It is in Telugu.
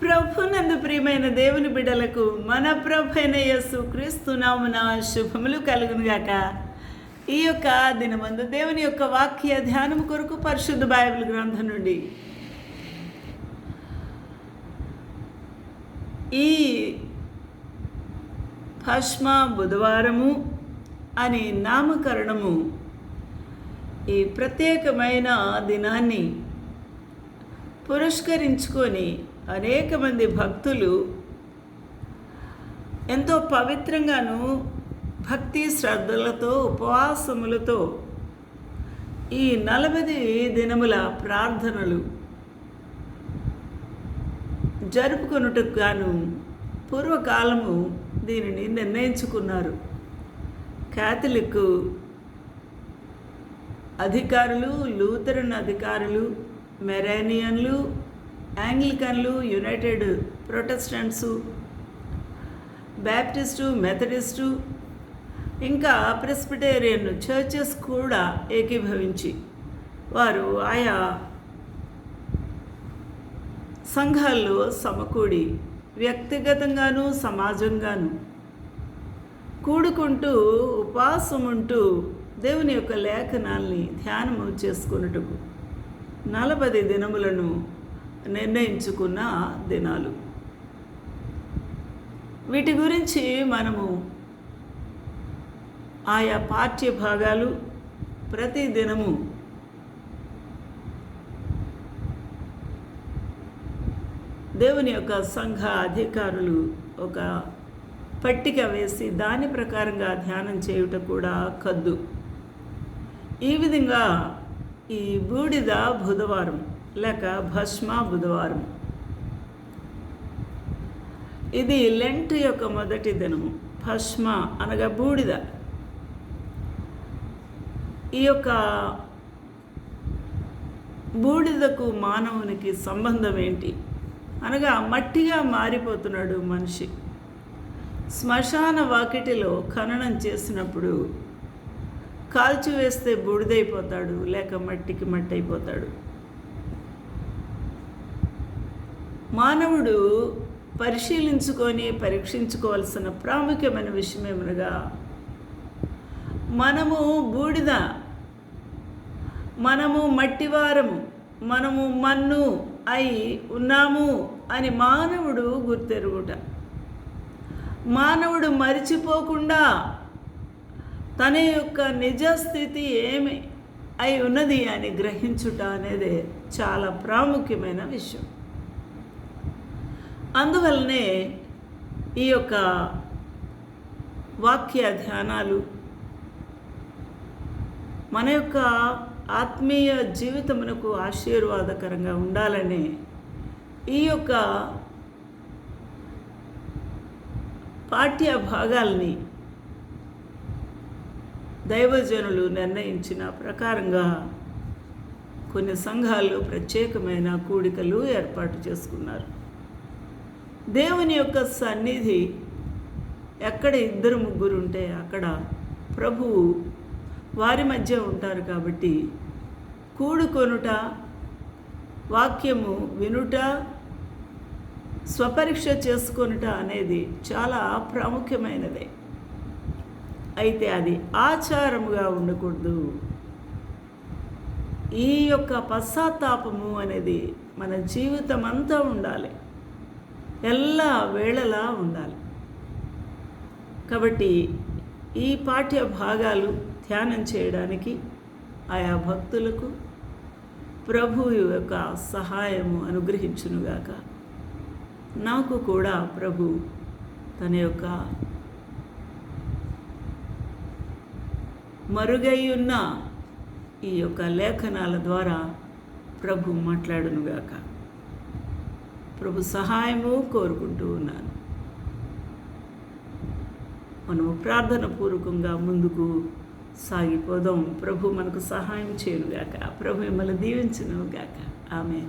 ప్రభునందు ప్రియమైన దేవుని బిడ్డలకు మన ప్రభైన యేసు క్రీస్తునామున శుభములు కలుగునుగాక. ఈ యొక్క దినమందు దేవుని యొక్క వాక్య ధ్యానం కొరకు పరిశుద్ధ బైబిల్ గ్రంథం నుండి ఈ భస్మ బుధవారము అనే నామకరణము ఈ ప్రత్యేకమైన దినాన్ని పురస్కరించుకొని అనేక మంది భక్తులు ఎంతో పవిత్రంగాను భక్తి శ్రద్ధలతో ఉపవాసములతో ఈ నలభై దినముల ప్రార్థనలు జరుపుకొనుటకు గాను పూర్వకాలము దీనిని నిర్ణయించుకున్నారు. క్యాథలిక్ అధికారులు లూథరన్ అధికారులు మెరానియన్లు యాంగ్లికన్లు యునైటెడ్ ప్రొటెస్టెంట్సు బ్యాప్టిస్టు మెథడిస్టు ఇంకా ప్రెస్బిటేరియన్ చర్చెస్ కూడా ఏకీభవించి వారు ఆయా సంఘాల్లో సమకూడి వ్యక్తిగతంగాను సమాజంగాను కూడుకుంటూ ఉపవాసం ఉంటూ దేవుని యొక్క లేఖనాల్ని ధ్యానము చేసుకున్నట్టుకు నలభై దినములను నిర్ణయించుకున్న దినాలు. వీటి గురించి మనము ఆయా పాఠ్య భాగాలు ప్రతి దినము దేవుని యొక్క సంఘ అధికారులు ఒక పట్టిక వేసి దాని ప్రకారంగా ధ్యానం చేయుట కూడా కద్దు. ఈ విధంగా ఈ బూడిద బుధవారం లేక భస్మ బుధవారం. ఇది లెంట్ యొక్క మొదటి దినము. భస్మ అనగా బూడిద. ఈ యొక్క బూడిదకు మానవునికి సంబంధం ఏంటి? అనగా మట్టిగా మారిపోతున్నాడు మనిషి. శ్మశాన వాకిటిలో ఖననం చేసినప్పుడు కాల్చివేస్తే బూడిదైపోతాడు లేక మట్టికి మట్టి అయిపోతాడు మానవుడు పరిశీలించుకొని పరీక్షించుకోవాల్సిన ప్రాముఖ్యమైన విషయం ఏమనగా మనము బూడిద మనము మట్టివారము మనము మన్ను అయి ఉన్నాము అని మానవుడు గుర్తెరుగుట. మానవుడు మరిచిపోకుండా తన యొక్క నిజస్థితి ఏమి అయి ఉన్నది అని గ్రహించుట అనేది చాలా ప్రాముఖ్యమైన విషయం. అందువల్లనే ఈ యొక్క వాక్య ధ్యానాలు మన యొక్క ఆత్మీయ జీవితమునకు ఆశీర్వాదకరంగా ఉండాలని ఈ యొక్క పాఠ్య భాగాల్ని దైవజనులు నిర్ణయించిన ప్రకారంగా కొన్ని సంఘాలు ప్రత్యేకమైన కూడికలు ఏర్పాటు చేసుకున్నారు. దేవుని యొక్క సన్నిధి ఎక్కడ ఇద్దరు ముగ్గురు ఉంటే అక్కడ ప్రభువు వారి మధ్య ఉంటారు కాబట్టి కూడుకొనుట వాక్యము వినుట స్వపరీక్ష చేసుకొనుట అనేది చాలా ప్రాముఖ్యమైనదే. అయితే అది ఆచారముగా ఉండకూడదు. ఈ యొక్క పశ్చాత్తాపము అనేది మన జీవితం అంతా ఉండాలి. ఎల్లా వేళలా ఉండాలి? కాబట్టి ఈ పాఠ్య భాగాలు ధ్యానం చేయడానికి ఆయా భక్తులకు ప్రభు యొక్క సహాయము అనుగ్రహించునుగాక. నాకు కూడా ప్రభు తన యొక్క మరుగైయున్న ఈ యొక్క లేఖనాల ద్వారా ప్రభు మాట్లాడునుగాక. ప్రభు సహాయము కోరుకుంటూ ఉన్నాను. మనము ప్రార్థన పూర్వకంగా ముందుకు సాగిపోదాం. ప్రభు మనకు సహాయం చేయనుగాక. ప్రభు మిమ్మల్ని దీవించునుగాక. ఆమె